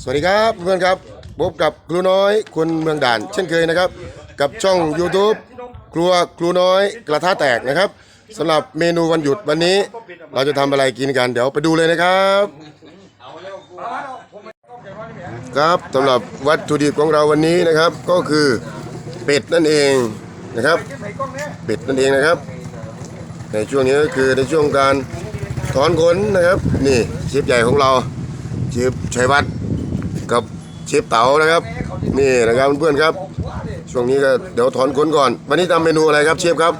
สวัสดีครับเพื่อนครับพบกับครูน้อยคนเมืองด่าน เช่นเคยนะครับ กับช่อง YouTube ครัวครูน้อยกระทะแตกนะครับสำหรับเมนูวันหยุดวันนี้ เราจะทำอะไรกินกันเดี๋ยวไปดูเลยนะครับ ครับสำหรับวัตถุดิบของเราวันนี้นะครับ ก็คือเป็ดนั่นเองนะครับ เป็ดนั่นเองนะครับ ในช่วงนี้ก็คือในช่วงการถอนขนนะครับ นี่เชฟใหญ่ของเรา เชฟชัยวัฒน์กับเชฟเต๋านะครับ นี่นะครับเพื่อนๆครับ ช่วงนี้ก็เดี๋ยวถอนขนก่อน วันนี้ทำเมนูอะไรครับเชฟครับ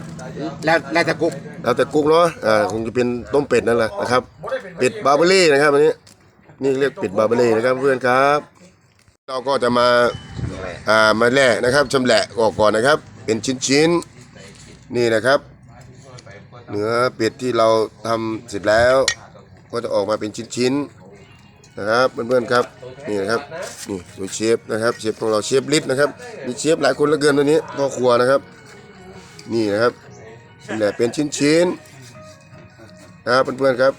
แล้วแล้วแต่กุ๊กเราแต่กุ๊กเนาะอ่าคงจะเป็นต้มเป็ดนั่นแหละนะครับเป็ดบาร์เบอรี่นะครับวันนี้นี่เรียกเป็ดบาร์เบอรี่นะครับเพื่อนครับ เราก็จะมาอ่ามาแล่นะครับชำแหละออกก่อนนะครับ เป็นชิ้นๆนี่นะครับเนื้อเป็ดที่เราทำเสร็จแล้ว ก็จะออกมาเป็นชิ้นๆ นะครับเพื่อนๆครับนี่นะครับนี่ดยเชฟนะครับเชฟของเราเชฟลิศนะครับมีเชฟหลายคนเหลือเกินตัวนี้พ่อครัวนะครับ นี่นะครับชำแหละเป็นชิ้นๆนะครับเพื่อนๆครับ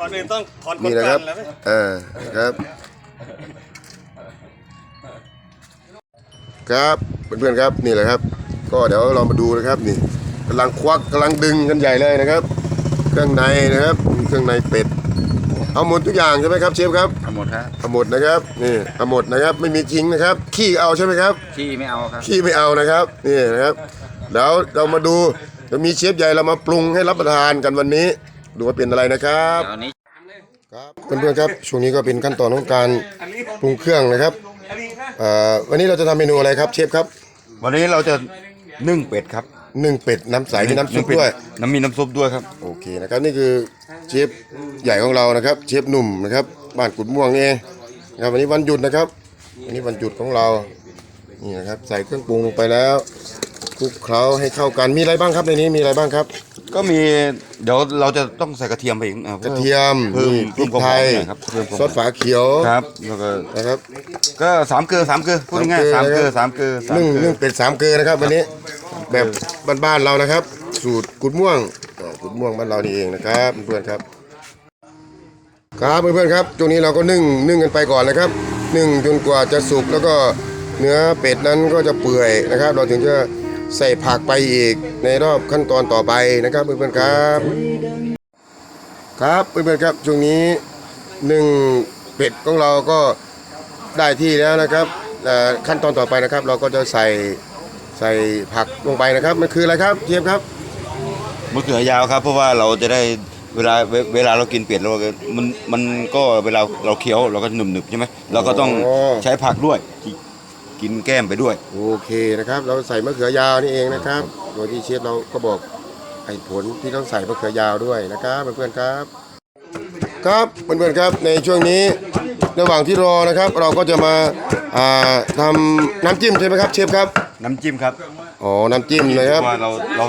ก่อนอื่นต้องถอนขนนี่นะครับอ่านะครับ ครับเพื่อนๆครับนี่แหละครับ ก็เดี๋ยวเรามาดูนะครับนี่กำลังควักกำลังดึงกันใหญ่เลยนะครับ เครื่องในนะครับ เครื่องในเป็ด เอาหมดทุกอย่างใช่ไหมครับเชฟครับทั้งหมดครับเอาหมดนะครับนี่เอาหมดนะครับไม่มีทิ้งนะครับ ขี้เอาใช่ไหมครับ ที่ไม่เอาครับ ขี้ไม่เอานะครับนี่นะครับแล้วเรามาดูจะมีเชฟใหญ่เรามาปรุงให้รับประทานกันวันนี้ ดูว่าเป็นอะไรนะครับตอนนี้ ครับเพื่อนๆครับช่วงนี้ก็เป็นขั้นตอนของการปรุงเครื่องนะครับเอ่อวันนี้เราจะทำเมนูอะไรครับเชฟครับวันนี้เราจะนึ่งเป็ดครับ นึ่งเป็ดน้ำใสมีน้ำซุปด้วย น้ำมีน้ำซุปด้วยครับ โอเคนะครับนี่คือเชฟใหญ่ของเรานะครับเชฟหนุ่มนะครับบ้านกุดม่วงนี่เองนะครับวันนี้วันหยุดนะครับวันนี้วันหยุดของเรานี่นะครับใส่เครื่องปรุงลงไปแล้วคลุกเคล้าให้เข้ากันมีอะไรบ้างครับในนี้มีอะไรบ้างครับ ก็มีเดี๋ยวเราจะต้องใส่กระเทียมไปอีกอ่ากระเทียมเพิ่มนี่พริกไทยเพิ่มความหอมหน่อยครับเพิ่มความหอมซอสฝาเขียวครับแล้วก็นะครับ ก็สามเกลือสามเกลือพูดง่ายๆสาสามมเกเกลืลืออ สามเกลือสามนึ่งเกลืนึ่องเป็ดสามเกลือนะครับวันนี้ แบบบ้านๆเรานะครับ สูตรกุดม่วงกุดม่วงบ้านเรานี่เองนะครับเพื่อนๆครับ ครับเพื่อนๆครับช่วงนี้เราก็นึ่งนึ่งกันไปก่อนนะครับ นึ่งจนกว่าจะสุกแล้วก็เนื้อเป็ดนั้นก็จะเปื่อยนะครับ เราถึงจะใส่ผักไปอีกในรอบขั้นตอนต่อไปนะครับเพื่อนๆครับ ครับเพื่อนๆครับช่วงนี้นึ่งเป็ดของเราก็ได้ที่แล้วนะครับขั้นตอนต่อไปนะครับ เราก็จะใส่ ใส่ผักลงไปนะครับ มันคืออะไรครับเชฟครับ มะเขือยาวครับ เพราะว่าเราจะได้เวลาเวเวลาเรากินเป็ดเราก็มันมันก็เวลาเราเคี้ยวเราก็หนึบหนึบๆใช่ไหมเราก็ต้องอ๋อ ใช้ผักด้วยกิกินแก้มไปด้วย โอเคนะครับ เราใส่มะเขือยาวนี่เองนะครับ โดยที่เชฟเราก็บอกไอ้ผลที่ต้องใส่มะเขือยาวด้วยนะครับเพื่อนๆครับ ครับเพื่อนๆครับในช่วงนี้ระหว่างที่รอนะครับ เราก็จะมาอ่าทำน้ำจิ้มใช่ไหมครับเชฟครับ น้ำจิ้มครับอ๋อ น้ำจิ้มนะครับ ว่าเราเรา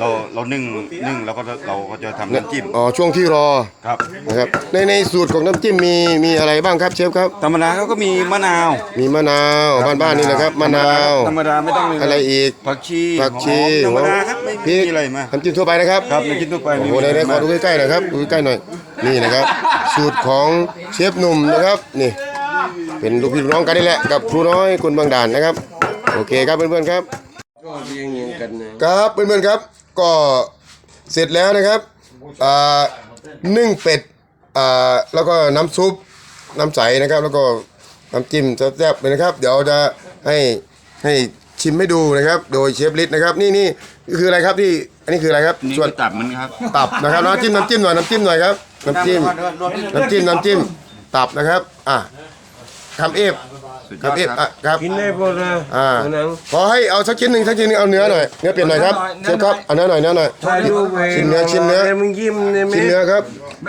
เราเรานึ่งนึ่งแล้วก็เราก็จะทำน้ำจิ้มอ๋อ ช่วงที่รอครับ นะครับ ในในสูตรของน้ำจิ้มมีมีอะไรบ้างครับเชฟครับ ธรรมดาเขาก็มีมะนาวมีมะนาวบ้านๆนี่นะครับ มะนาว ธรรมดาไม่ต้องอะไรอีก ผักชีผักชีหอมธรรมดาครับไม่พริกมีอะไรมาน้ำจิ้มทั่วไปนะครับ ครับในกินทั่วไปโอ้ไม่โหมีไหนๆขอดูมากใกล้ๆหน่อยครับดูใกล้ๆหน่อย นี่นะครับ สูตรของเชฟหนุ่มนะครับ นี่ เป็นลูกพี่ลูกน้องกันนี่แหละ กับครูน้อยคนบางด่านนะครับ โอเคครับเพื่อนๆครับครับเพื่อนๆครับ ก็เสร็จแล้วนะครับอ่านึ่งเป็ดอ่าแล้วก็น้ำซุปน้ำใสนะครับ แล้วก็น้ำจิ้มแซ่บๆเลยนะครับ เดี๋ยวจะให้ให้ชิมให้ดูนะครับ โดยเชฟลิศนะครับ นี่นี่คืออะไรครับที่อันนี้คืออะไรครับนี่ส่วนคือตับมันครับตับนะครับน้ำจิ้มน้ำจิ้มหน่อยน้ำจิ้มหน่อยครับน้ำจิ้มน้ำจิ้มน้ำจิ้มตับนะครับ อะ คำเอฟสุดยคำอดเอฟครับอะครับ กินได้หมดนะอ่า หนัง ขอให้เอาสักชิ้นหนึ่งสักชิ้นหนึ่งเอาเนื้อหน่อยเนื้อเปลี่ยนหน่อยครับเชฟครับเอาเนื้อหน่อยเนื้อหน่อย ถ่ายรูปไปชิ้นเนื้อชิ้นเนื้อ มึงยิ้มเนี่ยชิ้นเนื้อครับ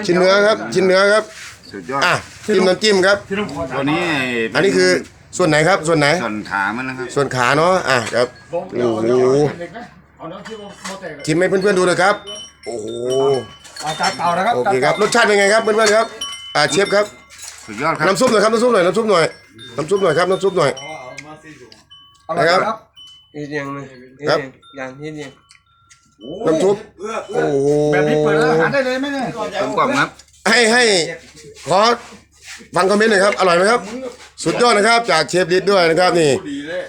ชิ้นเนื้อครับชิ้นเนื้อครับสุดยอดอะจิ้มน้ำจิ้มครับ ตัวนี้อันนี้คือส่วนไหนครับส่วนไหน ส่วนขามันนะครับส่วนขาเนาะอะครับโอ้โหชิมให้เพื่อนๆดูเลยครับ โอ้โหจานเก่านะครับโอเคครับ รสชาติเป็นไงครับเพื่อนๆครับ อ่าเชฟครับ สุดยอดครับน้ำซุปหน่อยครับน้ำซุปหน่อยน้ำซุปหน่อยน้ำซุปหน่อยครับน้ำซุปหน่อยนะครับอีกอย่างหนึงอีกครับอย่างที่นี่น้ำซุปโอ้โหแบบนี้เปิดร้านอาหารได้เลยไหมเนี่ยผมกล่องครับ ให้ให้ขอฟังคอมเมนต์หน่อยครับอร่อยไหมครับ สุดยอดนะครับจากเชฟลิดด้วยนะครับนี่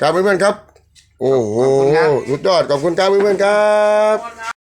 ครับเพื่อนๆครับ โอ้โหสุดยอดขอบคุณครับเพื่อนๆครับ